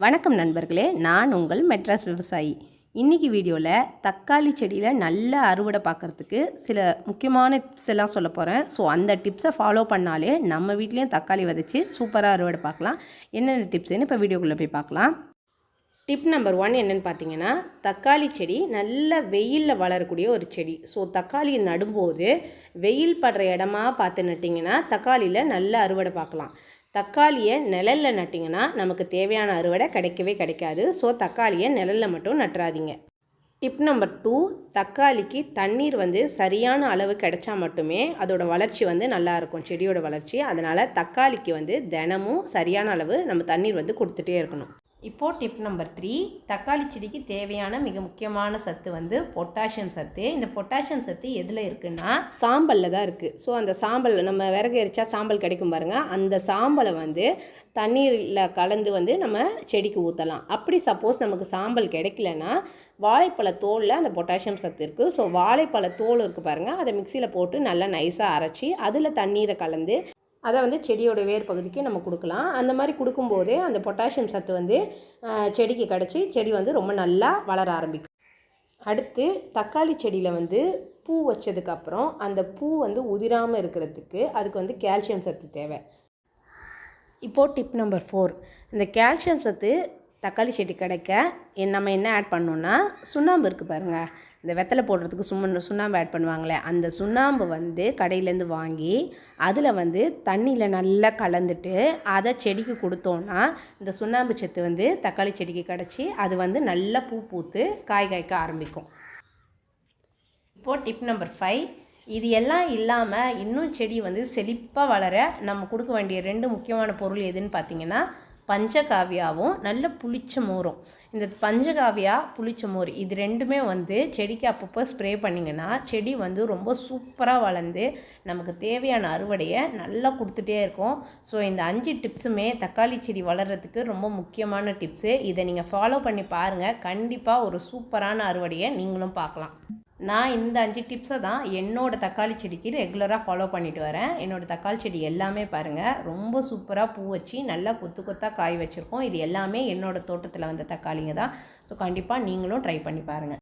வணக்கம் நண்பர்களே நான் உங்கள் மெட்ராஸ் விவசாயி. இன்றைக்கி வீடியோவில் தக்காளி செடியில் நல்ல அறுவடை பார்க்குறதுக்கு சில முக்கியமான டிப்ஸ் எல்லாம் சொல்ல போகிறேன் ஸோ அந்த டிப்ஸை ஃபாலோ பண்ணாலே நம்ம வீட்லேயும் தக்காளி விதைச்சி சூப்பராக அறுவடை பார்க்கலாம் என்னென்ன டிப்ஸ்னு இப்போ வீடியோக்குள்ளே போய் பார்க்கலாம் டிப் நம்பர் ஒன் என்னென்னு பார்த்தீங்கன்னா தக்காளி செடி நல்ல வெயிலில் வளரக்கூடிய ஒரு செடி. ஸோ தக்காளியை நடும்போது வெயில் படுற இடமா பார்த்து நட்டிங்கன்னா தக்காளியில் நல்ல அறுவடை பார்க்கலாம் தக்காளியை நிழலில் நட்டிங்கன்னா நமக்கு தேவையான அறுவடை கிடைக்கவே கிடைக்காது. ஸோ தக்காளியை நிழலில் மட்டும் நட்டுறாதீங்க. டிப் நம்பர் டூ தக்காளிக்கு தண்ணீர் வந்து சரியான அளவு கிடைச்சா மட்டுமே அதோடய வளர்ச்சி வந்து நல்லாயிருக்கும் செடியோட வளர்ச்சி. அதனால் தக்காளிக்கு வந்து தினமும் சரியான அளவு நம்ம தண்ணீர் வந்து கொடுத்துட்டே இருக்கணும். இப்போது டிப் நம்பர் த்ரீ தக்காளி செடிக்கு தேவையான மிக முக்கியமான சத்து வந்து பொட்டாசியம் சத்து. இந்த பொட்டாசியம் சத்து எதில் இருக்குன்னா சாம்பலில் தான் இருக்குது ஸோ அந்த சாம்பல் நம்ம விறகு எரிச்சா சாம்பல் கிடைக்கும் பாருங்கள் அந்த சாம்பலை வந்து தண்ணீரில் கலந்து வந்து நம்ம செடிக்கு ஊற்றலாம் அப்படி சப்போஸ் நமக்கு சாம்பல் கிடைக்கலன்னா வாழைப்பழ தோலில் அந்த பொட்டாசியம் சத்து இருக்குது ஸோ வாழைப்பழ தோல் இருக்குது பாருங்கள் அதை மிக்சியில் போட்டு நல்லா நைஸாக அரைச்சி அதில் தண்ணீரை கலந்து அதை வந்து செடியோட வேர் பகுதிக்கு நம்ம கொடுக்கலாம். அந்த மாதிரி கொடுக்கும்போதே அந்த பொட்டாசியம் சத்து வந்து செடிக்கு கிடச்சி செடி வந்து ரொம்ப நல்லா வளர ஆரம்பிக்கும். அடுத்து தக்காளி செடியில் வந்து பூ வச்சதுக்கப்புறம் அந்த பூ வந்து உதிராமல் இருக்கிறதுக்கு அதுக்கு வந்து கால்சியம் சத்து தேவை. இப்போது டிப் நம்பர் ஃபோர். இந்த கால்சியம் சத்து தக்காளி செடி கிடைக்க நம்ம என்ன ஆட் பண்ணோன்னா சுண்ணாம்பு இருக்குது பாருங்கள் இந்த வெத்தலை போடுறதுக்கு சும்ம சுண்ணாம்பு ஆட் பண்ணுவாங்களே அந்த சுண்ணாம்பு வந்து கடையிலேருந்து வாங்கி அதில் வந்து தண்ணியில் நல்லா கலந்துட்டு அதை செடிக்கு கொடுத்தோன்னா இந்த சுண்ணாம்பு சத்து வந்து தக்காளி செடிக்கு கிடச்சி அது வந்து நல்லா பூ பூத்து காய் காய்க்க ஆரம்பிக்கும். இப்போது டிப் நம்பர் ஃபைவ் இது எல்லாம் இல்லாமல் இன்னும் செடி வந்து செழிப்பாக வளர நம்ம கொடுக்க வேண்டிய ரெண்டு முக்கியமான பொருள் எதுன்னு பார்த்தீங்கன்னா பஞ்சகாவியாவும் நல்ல புளிச்ச மோரும். இந்த பஞ்சகாவியா புளிச்ச மோர் இது ரெண்டுமே வந்து செடிக்கு அப்பப்போ ஸ்ப்ரே பண்ணிங்கன்னா செடி வந்து ரொம்ப சூப்பராக வளர்ந்து நமக்கு தேவையான அறுவடையை நல்லா கொடுத்துட்டே இருக்கும். ஸோ இந்த அஞ்சு டிப்ஸுமே தக்காளி செடி வளர்கிறதுக்கு ரொம்ப முக்கியமான டிப்ஸு. இதை நீங்கள் ஃபாலோ பண்ணி பாருங்கள் கண்டிப்பாக ஒரு சூப்பரான அறுவடையை நீங்களும் பார்க்கலாம். நான் இந்த அஞ்சு டிப்ஸை தான் என்னோடய தக்காளி செடிக்கு ரெகுலராக ஃபாலோ பண்ணிட்டு வரேன். என்னோடய தக்காளி செடி எல்லாமே பாருங்கள் ரொம்ப சூப்பராக பூ வச்சு நல்லா கொத்து கொத்தாக காய் வச்சுருக்கோம். இது எல்லாமே என்னோடய தோட்டத்தில் வந்த தக்காளிங்க தான். ஸோ கண்டிப்பாக நீங்களும் ட்ரை பண்ணி பாருங்கள்